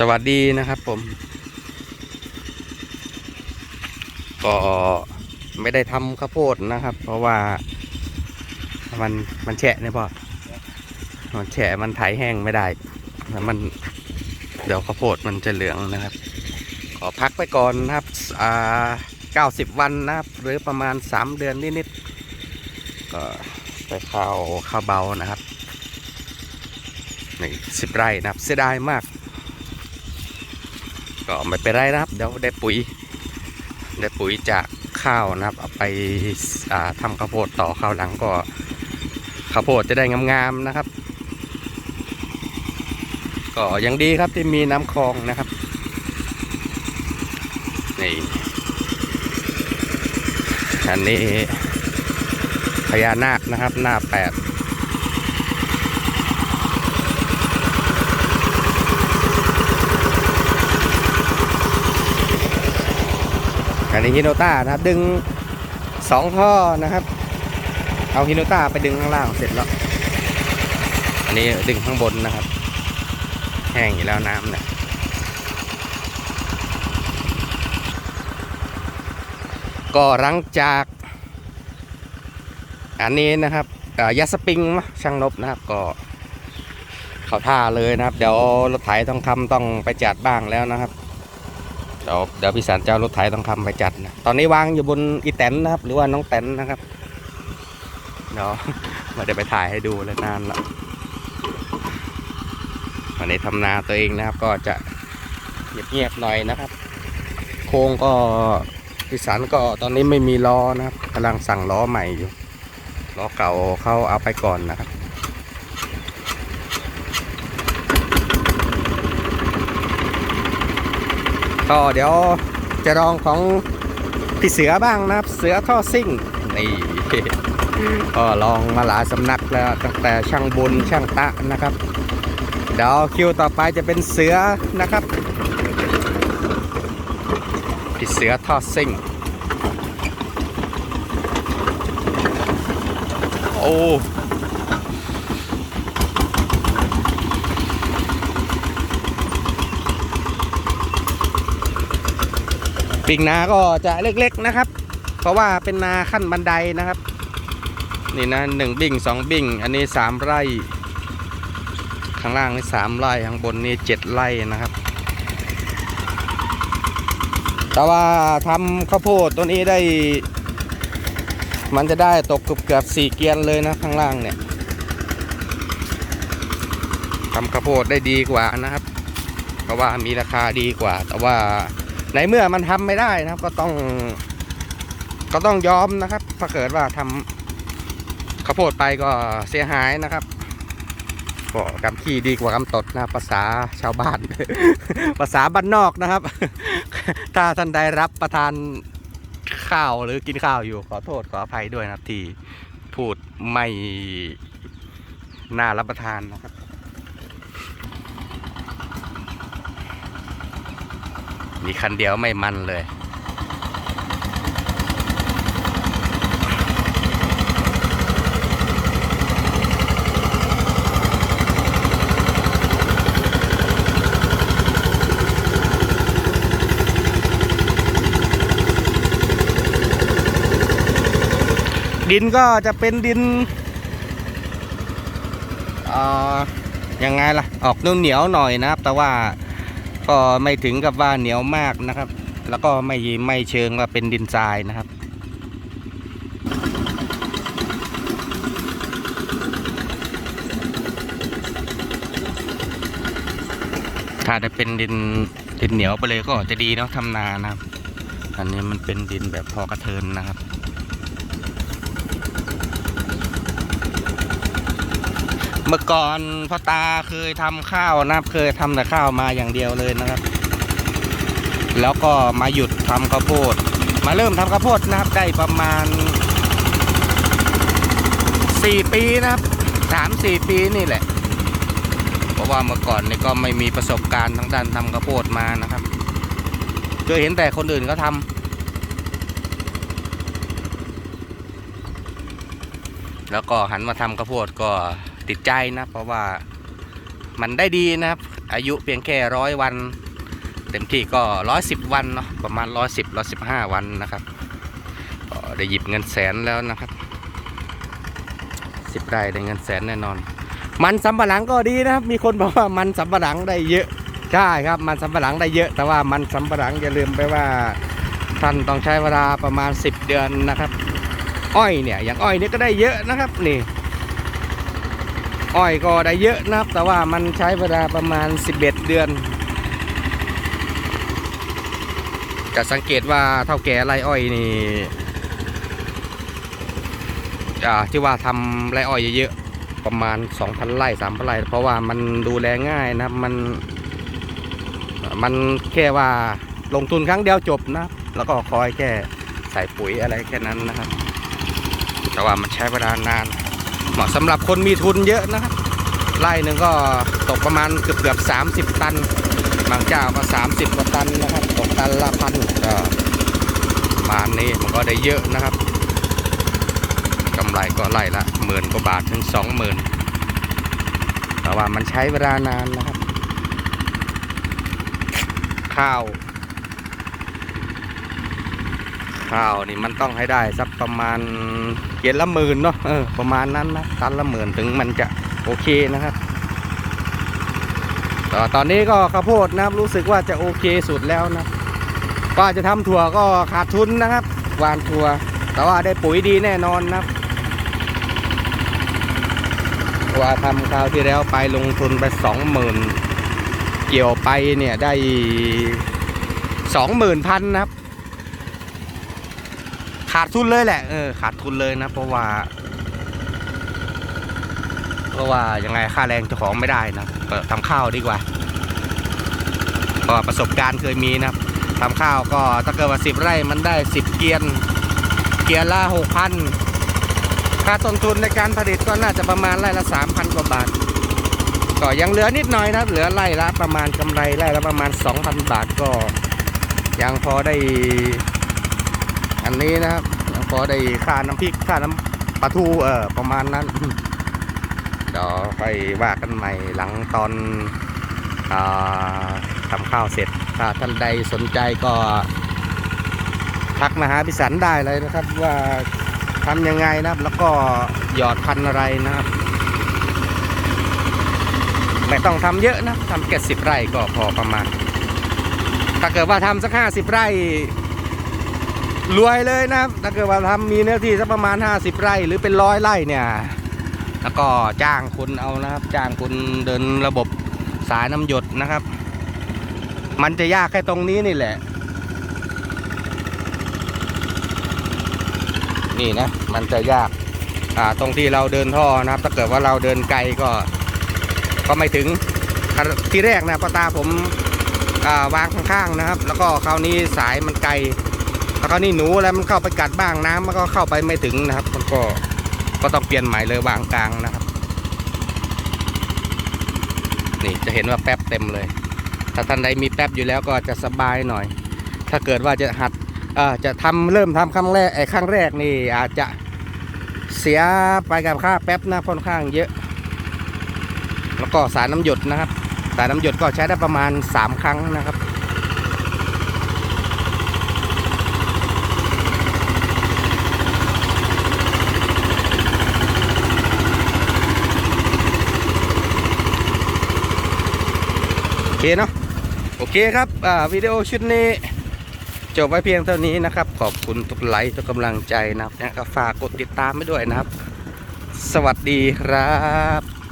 สวัสดีนะครับผม ก็ไม่ได้ทำข้าวโพดนะครับ เพราะว่ามันมันแฉะเนี่ยพ่อมันแฉะมันไถแห้งไม่ได้แล้วมันเดี๋ยวข้าวโพดมันจะเหลืองนะครับ ขอพักไปก่อนนะครับอ่าเก้าสิบวันนะครับ หรือประมาณสามเดือนนิดๆก็ไปเข้าข้าวเบานะครับนี่สิบไร่นะครับ เสียดายมาก ก็ไม่เป็นไรนะครับ เดี๋ยวได้ปุ๋ย ได้ปุ๋ยจากข้าวนะครับเอาไปาทำข้าวโพดต่อข้าวหลังก็ข้าวโพดจะได้งามๆนะครับ ก็ยังดีครับที่มีน้ำคลองนะครับนี่อันนี้พญานาคนะครับ หน้าแปด อันนี้ฮิโนต้านะครับ ดึงสองท่อนะครับ เอาฮิโนต้าไปดึงข้างล่างเสร็จแล้วอันนี้ดึงข้างบนนะครับ แห้งอยู่แล้วน้ำเนี่ยก็หลังจาก อันนี้นะครับอ่อยาสปริงมะช่างนบนะครับก็เขาท่าเลยนะครับ เดี๋ยวรถไถต้องคำต้องไปจัดบ้างแล้วนะครับ เดี๋ยวเดี๋ยวพี่สันจะเอารถไถต้องคำไปจัดนะตอนนี้วางอยู่บนอีแตนนะครับ หรือว่าน้องแตนนะครับเดี๋ยวม่ได้ไปถ่ายให้ดูเลยนานละวันนี้ทำนาตัวเองนะครับ ก็จะเงียบๆหน่อยนะครับ โค้งก็พี่สันก็ตอนนี้ไม่มีล้อนะครับกำลังสั่งล้อใหม่อยู่ล้อเก่าเข้าเอาไปก่อนนะครับ ก็เดี๋ยวจะลองของพี่เสือบ้างนะครับ เสือท่อซิ่งนี่ก็ลองมาหลายสำนักแล้วตั้งแต่ช่างบุญช่างตะนะครับ เดี๋ยวคิวต่อไปจะเป็นเสือนะครับพี่เสือท่อซิ่ง โอ้ ปิงนาก็จะเล็กๆนะครับ เพราะว่าเป็นนาขั้นบันไดนะครับ นี่นะหนึ่งบิ่งสองบิ่ง อันนี้สามไร่ ข้างล่างนี่สามไร่ ข้างบนนี่เจ็ดไร่นะครับ แต่ว่าทำข้าวโพดตัวนี้ได้ มันจะได้ตกเกือบเกือบสี่เกียนเลยนะข้างล่างเนี่ยทำข้าวโพดได้ดีกว่านะครับ เพราะว่ามีราคาดีกว่า แต่ว่า ในเมื่อมันทำไม่ได้นะครับ ก็ต้อง ก็ต้องยอมนะครับถ้าเกิดว่าทำข้าวโพดไปก็เสียหายนะครับก็กำขี้ดีกว่ากำตดนะภาษาชาวบ้าน ภาษาบ้านนอกนะครับ ถ้าท่านใดรับประทานข้าวหรือกินข้าวอยู่ขอโทษขออภัยด้วยนะครับที่พูดไม่น่ารับประทานนะครับ มีคันเดียวไม่มันเลย ดินก็จะเป็นดินอ่อยังไงล่ะ ออกเหนียวๆหน่อยนะครับ แต่ว่า ก็ไม่ถึงกับว่าเหนียวมากนะครับ แล้วก็ไม่ไม่เชิงว่าเป็นดินทรายนะครับถ้าได้เป็นดินดินเหนียวไปเลยก็จะดีเนาะทำนานะครับ อันนี้มันเป็นดินแบบพอกระเทินนะครับ เมื่อก่อนพ่อตาเคยทำข้าวนะครับ เคยทำแต่ข้าวมาอย่างเดียวเลยนะครับ แล้วก็มาหยุดทำข้าวโพด มาเริ่มทำข้าวโพดนะครับได้ประมาณ4ปีนะครับสามสี่ปีนี่แหละ เพราะว่าเมื่อก่อนนี่ก็ไม่มีประสบการณ์ทางด้านทำข้าวโพดมานะครับเคยเห็นแต่คนอื่นเขาทำแล้วก็หันมาทำข้าวโพดก็ ติดใจนะ เพราะว่ามันได้ดีนะครับ อายุเพียงแค่ร้อยวัน เต็มที่ก็ร้อยสิบวันเนาะประมาณร้อยสิบร้อยสิบห้าวันนะครับก็ได้หยิบเงินแสนแล้วนะครับสิบไร่ได้เงินแสนแน่นอน มันสำปะหลังก็ดีนะครับ มีคนบอกว่ามันสำปะหลังได้เยอะใช่ครับ มันสำปะหลังได้เยอะ แต่ว่ามันสำปะหลังอย่าลืมไปว่าท่านต้องใช้เวลาประมาณ 10 เดือนนะครับ อ้อยเนี่ยอย่างอ้อยนี่ก็ได้เยอะนะครับนี่ อ้อยก็ได้เยอะนะครับ แต่ว่ามันใช้เวลาประมาณ 11 เดือน จะสังเกตว่าเท่าแก่ไรอ้อยนี่อ่าที่ว่าทำไรอ้อยเยอะๆประมาณ 2,000ไร่3,000ไร่เพราะว่ามันดูแลง่ายนะครับมันมันแค่ว่าลงทุนครั้งเดียวจบนะ แล้วก็คอยแค่ใส่ปุ๋ยอะไรแค่นั้นนะครับ แต่ว่ามันใช้เวลานาน เหมาะสำหรับคนมีทุนเยอะนะครับไร่หนึ่งก็ตกประมาณเกือบเกือบ30ตัน บางเจ้าก็30กว่าตันนะครับ ตกตันละพันก็ประมาณนี้มันก็ได้เยอะนะครับกำไรก็ไร่ละหมื่นกว่าบาทถึงสองหมื่นแต่ว่ามันใช้เวลานานนะครับ ข้าว ข้าวนี่มันต้องให้ได้สักประมาณเกณฑ์ละหมื่นเนาะเออประมาณนั้นนะตันละหมื่นถึงมันจะโอเคนะครับต่ว่าตอนนี้ก็ข้าวโพดนะครับรู้สึกว่าจะโอเคสุดแล้วนะก็จะทำถั่วก็ขาดทุนนะครับหวานถั่ว แต่ว่าได้ปุ๋ยดีแน่นอนนะครับว่าทำคราวที่แล้วไปลงทุนไปสองหมื่นเกี่ยวไปเนี่ยได้สองหมื่นพันนะครับ ขาดทุนเลยแหละเออขาดทุนเลยนะเพราะว่า เพราะว่ายังไงค่าแรงเจ้าของไม่ได้นะเปิดทำข้าวดีกว่าเพราะประสบการณ์เคยมีนะทำข้าวก็ถ้าเกิดว่าสิบไร่มันได้สิบเกียน เกียนละหกพันค่าต้นทุนในการผลิตก็น่าจะประมาณไร่ละสามพันกว่าบาท ก็ยังเหลือนิดหน่อยนะเหลือไร่ละประมาณกำไรไร่ละประมาณสองพันบาทก็ยังพอได้ อันนี้นะครับพอได้ค่าน้ำพริกค่าน้ำปลาทูเออประมาณนั้นเดี๋ยวไปว่ากันใหม่หลังตอนอาทำข้าวเสร็จ ถ้าท่านใดสนใจก็ทักมาหาพิสันได้เลยนะครับ ว่าทำยังไงนะครับ แล้วก็หยอดพันอะไรนะครับ ไม่ต้องทำเยอะนะทำแค่สิบไร่ก็พอประมาณ ถ้าเกิดว่าทำสักห้าสิบไร่ รวยเลยนะครับ ถ้าเกิดว่าทำมีเนื้อที่สักประมาณ 50 ไร่หรือเป็นร้อยไร่เนี่ย แล้วก็จ้างคนเอานะครับ จ้างคนเดินระบบสายน้ำหยดนะครับ มันจะยากแค่ตรงนี้นี่แหละ นี่นะ มันจะยากอ่าตรงที่เราเดินท่อนะครับ ถ้าเกิดว่าเราเดินไกลก็ ก็ไม่ถึงที่แรกนะปตาผมอ่าวางข้างๆนะครับ แล้วก็คราวนี้สายมันไกล แล้วก็นี่หนูแล้วมันเข้าไปกัดบ้างน้ำมันก็เข้าไปไม่ถึงนะครับ มันก็ก็ต้องเปลี่ยนใหม่เลยวางกลางนะครับ นี่จะเห็นว่าแป๊บเต็มเลย ถ้าท่านใดมีแป๊บอยู่แล้วก็จะสบายหน่อย ถ้าเกิดว่าจะหัดเอ่อจะทำเริ่มทำครั้งแรกไอ้ครั้งแรกนี่อาจจะเสียไปกับค่าแป๊บนะค่อนข้างเยอะ แล้วก็สายน้ำหยดนะครับ สายน้ำหยดก็ใช้ได้ประมาณ 3 ครั้งนะครับ เคเนาะโอเคครับวิดีโอชุดนี้จบไว้เพียงเท่านี้นะครับ ขอบคุณทุกไลค์ทุกกำลังใจนะครับแล้วก็ฝากกดติดตามไปด้วยนะครับ สวัสดีครับ